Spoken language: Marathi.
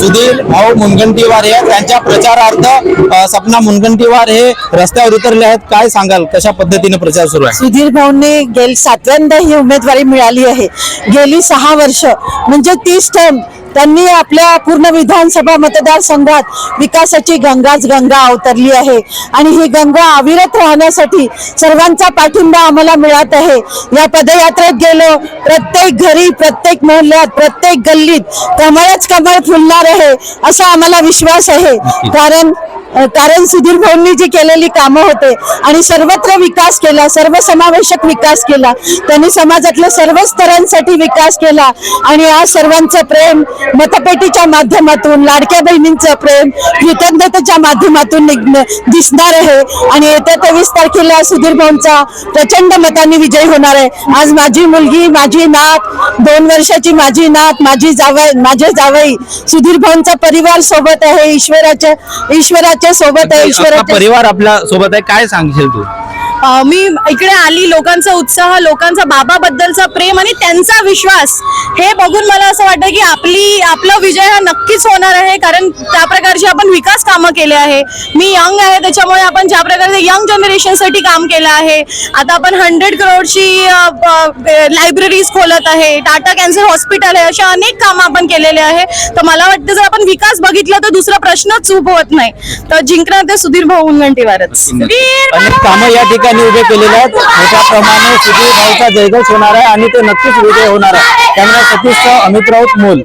सुधीर भाऊ मुनगंटीवार हे त्यांच्या प्रचारार्थ सपना मुनगंटीवार हे रस्त्यावर उतरले आहेत. काय सांगाल? कशा पद्धतीने प्रचार सुरू आहे? सुधीर भाऊंनी गेली सातव्यांदा ही उमेदवारी मिळाली आहे. गेली सहा वर्ष म्हणजे तीस टर्म त्यांनी आपल्या पूर्ण विधानसभा मतदारसंघात विकासाची गंगाच गंगा अवतरली आहे. आणि ही गंगा अविरत राहण्यासाठी सर्वांचा पाठिंबा आम्हाला मिळत आहे. या पदयात्रेत गेलो प्रत्येक घरी प्रत्येक मोहल्ल्यात प्रत्येक गल्लीत कमळच कमळ फुलणार आहे असा आम्हाला विश्वास आहे. कारण कारण सुधीर भाऊंनी जी केलेली कामं होते आणि सर्वत्र विकास केला सर्वसमावेशक विकास केला त्यांनी समाजातल्या सर्व स्तरांसाठी विकास केला आणि आज सर्वांचं प्रेम मतपेटीच्या माध्यमातून लाडक्या बहिणींचं प्रेम कृतज्ञतेच्या माध्यमातून निघणं दिसणार आहे. आणि येत्या तेवीस तारखेला सुधीर भाऊंचा प्रचंड मतांनी विजय होणार आहे. आज माझी मुलगी माझी नात दोन वर्षाची माझी नात माझी जावई माझे जावई सुधीर भाऊंचा परिवार सोबत आहे. ईश्वराच्या ईश्वरा ईश्वराच्या सोबत आहे आपला ईश्वराच्या परिवार आपल्यासोबत आहे काय सांगशील तू? मी इकडे आली लोकांचा उत्साह लोकांचा बाबाबद्दलचा प्रेम आणि त्यांचा विश्वास हे बघून मला असं वाटतं की आपली आपला विजय हा नक्कीच होणार आहे कारण त्या प्रकारची आपण विकास कामं केले आहे. मी यंग आहे त्याच्यामुळे आपण ज्या प्रकारचे यंग जनरेशनसाठी काम केलं आहे. आता आपण हंड्रेड करोडची लायब्ररीज खोलत आहे. टाटा कॅन्सर हॉस्पिटल आहे अशा अनेक कामं आपण केलेले आहे. तर मला वाटतं जर आपण विकास बघितला तर दुसरा प्रश्नच उभवत नाही. तर जिंकणार ते सुधीर भाऊ उनगंटीवारच. कामं या ठिकाणी उभे केलेले आहेत. मोठ्या सुधीर भाऊचा जयघोष होणार आहे आणि ते नक्कीच विजय होणार आहे. त्यामुळे सतीश अमित राऊत मूल.